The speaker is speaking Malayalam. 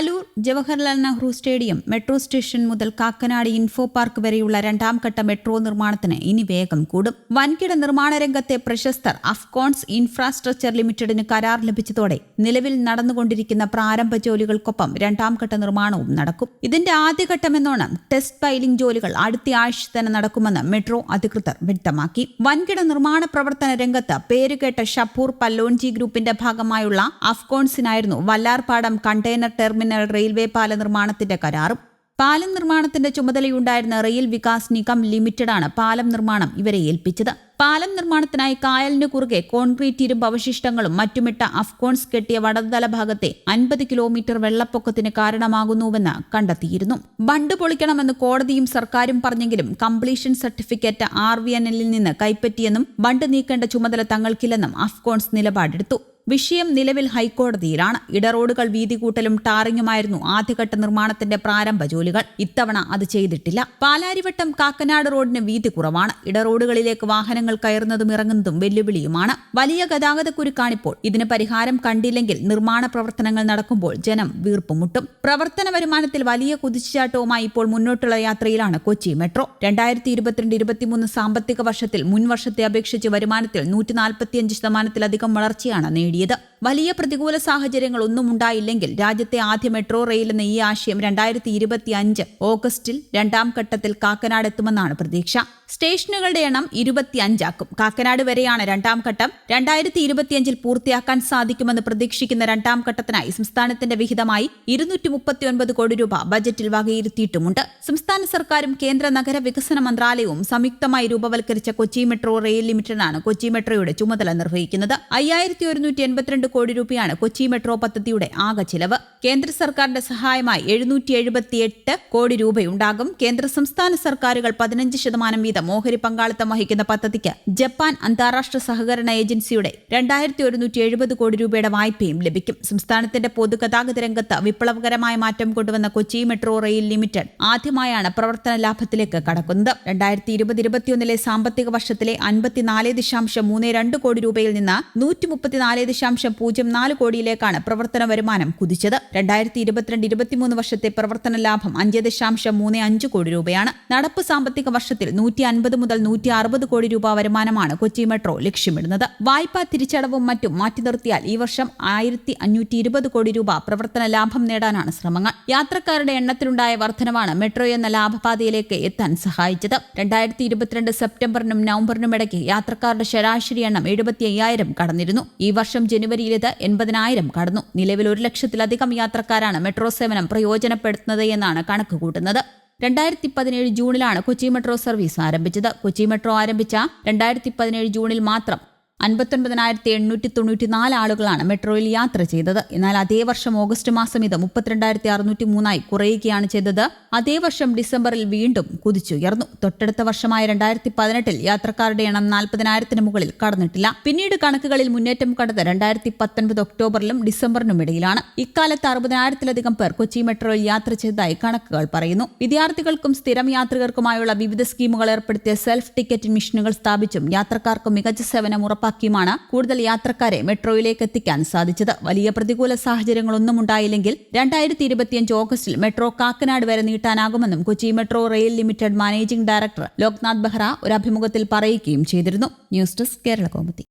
Kaloor Jawaharlal Nehru stadium metro station മുതൽ കാക്കനാട് ഇൻഫോ പാർക്ക് വരെയുള്ള രണ്ടാം ഘട്ട മെട്രോ നിർമ്മാണത്തിന് ഇനി വേഗം കൂടും. വൻകിട നിർമ്മാണ രംഗത്തെ പ്രശസ്തർ അഫ്കോൺസ് ഇൻഫ്രാസ്ട്രക്ചർ ലിമിറ്റഡിന് കരാർ ലഭിച്ചതോടെ നിലവിൽ നടന്നുകൊണ്ടിരിക്കുന്ന പ്രാരംഭ ജോലികൾക്കൊപ്പം രണ്ടാം ഘട്ട നിർമ്മാണവും നടക്കും. ഇതിന്റെ ആദ്യഘട്ടമെന്നോണം ടെസ്റ്റ് പൈലിംഗ് ജോലികൾ അടുത്ത ആഴ്ച തന്നെ നടക്കുമെന്ന് മെട്രോ അധികൃതർ വ്യക്തമാക്കി. വൻകിട നിർമ്മാണ പ്രവർത്തന രംഗത്ത് പേരുകേട്ട ഷപ്പൂർ പല്ലോൺജി ഗ്രൂപ്പിന്റെ ഭാഗമായുള്ള അഫ്കോൺസിനായിരുന്നു വല്ലാർപാടം കണ്ടെയ്നർ ടെർമിനൽ റെയിൽവേ പാല നിർമ്മാണത്തിന്റെ കരാറും പാലം നിർമ്മാണത്തിന്റെ ചുമതലയുണ്ടായിരുന്ന റെയിൽ വികാസ് നിഗം ലിമിറ്റഡാണ് പാലം നിർമ്മാണം ഇവരെ ഏൽപ്പിച്ചത്. പാലം നിർമ്മാണത്തിനായി കായലിന് കുറുകെ കോൺക്രീറ്റ് ഇരുമ്പ് അവശിഷ്ടങ്ങളും മറ്റുമിട്ട അഫ്കോൺസ് കെട്ടിയ വടതല ഭാഗത്തെ അൻപത് കിലോമീറ്റർ വെള്ളപ്പൊക്കത്തിന് കാരണമാകുന്നുവെന്ന് കണ്ടെത്തിയിരുന്നു. ബണ്ട് പൊളിക്കണമെന്ന് കോടതിയും സർക്കാരും പറഞ്ഞെങ്കിലും completion certificate R V N എല്ലിൽ നിന്ന് കൈപ്പറ്റിയെന്നും ബണ്ട് നീക്കേണ്ട ചുമതല തങ്ങൾക്കില്ലെന്നും അഫ്കോൺസ് നിലപാടെടുത്തു. വിഷയം നിലവിൽ ഹൈക്കോടതിയിലാണ്. ഇടറോഡുകൾ വീതി കൂട്ടലും ടാറിങ്ങുമായിരുന്നു ആദ്യഘട്ട നിർമ്മാണത്തിന്റെ പ്രാരംഭ ജോലികൾ. ഇത്തവണ അത് ചെയ്തിട്ടില്ല. പാലാരിവട്ടം കാക്കനാട് റോഡിന് വീതി കുറവാണ്. ഇടറോഡുകളിലേക്ക് വാഹനങ്ങൾ കയറുന്നതും ഇറങ്ങുന്നതും വെല്ലുവിളിയുമാണ്. വലിയ ഗതാഗതക്കുരുക്കാണിപ്പോൾ. ഇതിന് പരിഹാരം കണ്ടില്ലെങ്കിൽ നിർമ്മാണ പ്രവർത്തനങ്ങൾ നടക്കുമ്പോൾ ജനം വീർപ്പുമുട്ടും പ്രവർത്തന വരുമാനത്തിൽ വലിയ കുതിച്ചുചാട്ടവുമായി ഇപ്പോൾ മുന്നോട്ടുള്ള യാത്രയിലാണ് കൊച്ചി മെട്രോ. രണ്ടായിരത്തി ഇരുപത്തിരണ്ട് ഇരുപത്തിമൂന്ന് സാമ്പത്തിക വർഷത്തിൽ മുൻവർഷത്തെ അപേക്ഷിച്ച് വരുമാനത്തിൽ നൂറ്റി നാൽപ്പത്തിയഞ്ച് ശതമാനത്തിലധികം വളർച്ചയാണ് നേടിയത്. 你的。വലിയ പ്രതികൂല സാഹചര്യങ്ങളൊന്നും ഉണ്ടായില്ലെങ്കിൽ രാജ്യത്തെ ആദ്യ മെട്രോ റെയിൽ എന്ന ഈ ആശയം രണ്ടായിരത്തി ഇരുപത്തി അഞ്ച് ഓഗസ്റ്റിൽ രണ്ടാം ഘട്ടത്തിൽ കാക്കനാട് എത്തുമെന്നാണ് പ്രതീക്ഷ. സ്റ്റേഷനുകളുടെ എണ്ണം ഇരുപത്തിയഞ്ചാക്കും കാക്കനാട് വരെയാണ് രണ്ടാം ഘട്ടം. രണ്ടായിരത്തി ഇരുപത്തിയഞ്ചിൽ പൂർത്തിയാക്കാൻ സാധിക്കുമെന്ന് പ്രതീക്ഷിക്കുന്ന രണ്ടാം ഘട്ടത്തിനായി സംസ്ഥാനത്തിന്റെ വിഹിതമായി ഇരുന്നൂറ്റി മുപ്പത്തിയൊൻപത് കോടി രൂപ ബജറ്റിൽ വകയിരുത്തിയിട്ടുമുണ്ട്. സംസ്ഥാന സർക്കാരും കേന്ദ്ര നഗര വികസന മന്ത്രാലയവും സംയുക്തമായി രൂപവൽക്കരിച്ച കൊച്ചി മെട്രോ റെയിൽ ലിമിറ്റഡാണ് കൊച്ചി മെട്രോയുടെ ചുമതല നിർവഹിക്കുന്നത്. അയ്യായിരത്തി ഒരുന്നൂറ്റി എൺപത്തിരണ്ട് കോടി രൂപയാണ് കൊച്ചി മെട്രോ പദ്ധതിയുടെ ആകെ ചിലവ്. കേന്ദ്ര സർക്കാരിന്റെ സഹായമായി എഴുന്നൂറ്റി എഴുപത്തിയെട്ട് കോടി രൂപയുണ്ടാകും. കേന്ദ്ര സംസ്ഥാന സർക്കാരുകൾ പതിനഞ്ച് ശതമാനം വീതം ഓഹരി പങ്കാളിത്തം വഹിക്കുന്ന പദ്ധതിക്ക് ജപ്പാൻ അന്താരാഷ്ട്ര സഹകരണ ഏജൻസിയുടെ രണ്ടായിരത്തി ഒരുന്നൂറ്റി എഴുപത് കോടി രൂപയുടെ വായ്പയും ലഭിക്കും. സംസ്ഥാനത്തിന്റെ പൊതുഗതാഗത രംഗത്ത് വിപ്ലവകരമായ മാറ്റം കൊണ്ടുവന്ന കൊച്ചി മെട്രോ റെയിൽ ലിമിറ്റഡ് ആദ്യമായാണ് പ്രവർത്തന ലാഭത്തിലേക്ക് കടക്കുന്നത്. രണ്ടായിരത്തി ഇരുപത് ഇരുപത്തിയൊന്നിലെ സാമ്പത്തിക വർഷത്തിലെ അൻപത്തിനാല് ദശാംശം മൂന്ന് രണ്ട് കോടി രൂപയിൽ നിന്ന് നൂറ്റി മുപ്പത്തിനാല് ദശാംശം പൂജ്യം നാല് കോടിയിലേക്കാണ് പ്രവർത്തന വരുമാനം കുതിച്ചത്. രണ്ടായിരത്തി ഇരുപത്തിരണ്ട് ഇരുപത്തിമൂന്ന് വർഷത്തെ പ്രവർത്തന ലാഭം അഞ്ച് ദശാംശം മൂന്ന് അഞ്ച് കോടി രൂപയാണ്. നടപ്പ് സാമ്പത്തിക വർഷത്തിൽ നൂറ്റി അൻപത് മുതൽ നൂറ്റി അറുപത് കോടി രൂപ വരുമാനമാണ് കൊച്ചി മെട്രോ ലക്ഷ്യമിടുന്നത്. വായ്പാ തിരിച്ചടവും മറ്റും മാറ്റി നിർത്തിയാൽ ഈ വർഷം ആയിരത്തി അഞ്ഞൂറ്റി ഇരുപത് കോടി രൂപ പ്രവർത്തന ലാഭം നേടാനാണ് ശ്രമങ്ങൾ. യാത്രക്കാരുടെ എണ്ണത്തിലുണ്ടായ വർധനവാണ് മെട്രോ എന്ന ലാഭപാതയിലേക്ക് എത്താൻ സഹായിച്ചത്. രണ്ടായിരത്തി ഇരുപത്തിരണ്ട് സെപ്റ്റംബറിനും നവംബറിനും ഇടയ്ക്ക് യാത്രക്കാരുടെ ശരാശരി എണ്ണം എഴുപത്തി അയ്യായിരം കടന്നിരുന്നു. ഈ വർഷം ജനുവരിയിൽ ഇത് എൺപതിനായിരം കടന്നു. നിലവിൽ ഒരു ലക്ഷത്തിലധികം യാത്രക്കാരാണ് മെട്രോ സേവനം പ്രയോജനപ്പെടുത്തുന്നത് എന്നാണ് കണക്ക് കൂട്ടുന്നത്. രണ്ടായിരത്തി പതിനേഴ് ജൂണിലാണ് കൊച്ചി മെട്രോ സർവീസ് ആരംഭിച്ചത്. കൊച്ചി മെട്രോ ആരംഭിച്ച രണ്ടായിരത്തി പതിനേഴ് ജൂണിൽ മാത്രം അൻപത്തൊൻപതിനായിരത്തി എണ്ണൂറ്റി തൊണ്ണൂറ്റി നാല് ആളുകളാണ് മെട്രോയിൽ യാത്ര ചെയ്തത്. എന്നാൽ അതേ വർഷം ഓഗസ്റ്റ് മാസം ഇത് മുപ്പത്തിരണ്ടായിരത്തി അറുന്നൂറ്റി മൂന്നായി കുറയുകയാണ് ചെയ്തത്. അതേ വർഷം ഡിസംബറിൽ വീണ്ടും കുതിച്ചുയർന്നു. തൊട്ടടുത്ത വർഷമായ രണ്ടായിരത്തി പതിനെട്ടിൽ യാത്രക്കാരുടെ എണ്ണം നാൽപ്പതിനായിരത്തിന് മുകളിൽ കടന്നിട്ടില്ല. പിന്നീട് കണക്കുകളിൽ മുന്നേറ്റം കണ്ടത് രണ്ടായിരത്തി പത്തൊൻപത് ഒക്ടോബറിലും ഡിസംബറിനും ഇടയിലാണ്. ഇക്കാലത്ത് അറുപതിനായിരത്തിലധികം പേർ കൊച്ചി മെട്രോയിൽ യാത്ര ചെയ്തതായി കണക്കുകൾ പറയുന്നു. വിദ്യാർത്ഥികൾക്കും സ്ഥിരം യാത്രികർക്കുമായുള്ള വിവിധ സ്കീമുകൾ ഏർപ്പെടുത്തിയ സെൽഫ് ടിക്കറ്റ് മിഷനുകൾ സ്ഥാപിച്ചും യാത്രക്കാർക്ക് മികച്ച സേവനം ഉറപ്പാക്കിയുമാണ് കൂടുതൽ യാത്രക്കാരെ മെട്രോയിലേക്ക് എത്തിക്കാൻ സാധിച്ചത്. വലിയ പ്രതികൂല സാഹചര്യങ്ങളൊന്നും ഉണ്ടായില്ലെങ്കിൽ രണ്ടായിരത്തി ഇരുപത്തിയഞ്ച് ഓഗസ്റ്റിൽ മെട്രോ കാക്കനാട് വരെ നീട്ടാനാകുമെന്നും Kochi metro rail limited managing director Loknath Behera ഒരു അഭിമുഖത്തിൽ പറയുകയും ചെയ്തിരുന്നു. News desk Kerala കോമതി